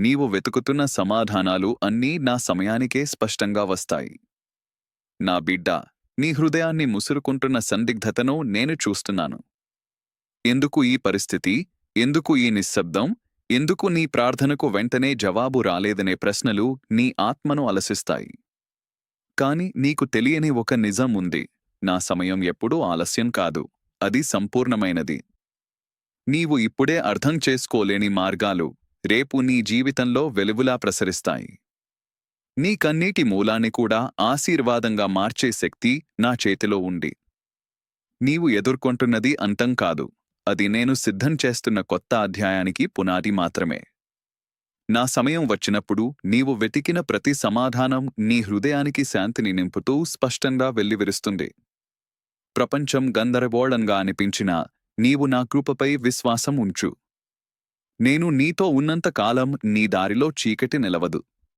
నీవు వెతుకుతున్న సమాధానాలు అన్నీ నా సమయానికే స్పష్టంగా వస్తాయి. నా బిడ్డ నీ హృదయాన్ని ముసురుకుంటున్న సందిగ్ధతను నేను చూస్తున్నాను. ఎందుకు ఈ పరిస్థితి? ఎందుకు ఈ నిశ్శబ్దం? ఎందుకు నీ ప్రార్థనకు వెంటనే జవాబు రాలేదనే ప్రశ్నలు నీ ఆత్మను అలసిస్తాయి. కాని నీకు తెలియని ఒక నిజం ఉంది. నా సమయం ఎప్పుడూ ఆలస్యం కాదు. అది సంపూర్ణమైనది. నీవు ఇప్పుడే అర్థం చేసుకోలేని మార్గాలు రేపు నీ జీవితంలో వెలుగులా ప్రసరిస్తాయి. నీ కన్నీటి మూలాన్ని కూడా ఆశీర్వాదంగా మార్చే శక్తి నా చేతిలో ఉంది. నీవు ఎదుర్కొంటున్నది అంతం కాదు. అది నేను సిద్ధం చేస్తున్న కొత్త అధ్యాయానికి పునాది మాత్రమే. నా సమయం వచ్చినప్పుడు నీవు వెతికిన ప్రతి సమాధానం నీ హృదయానికి శాంతిని నింపుతూ స్పష్టంగా వెల్లివిరుస్తుంది. ప్రపంచం గందరగోళంగా అనిపించినా నీవు నా కృపపై విశ్వాసం ఉంచు. నేను నీతో ఉన్నంత కాలం నీ దారిలో చీకటి నిలవదు.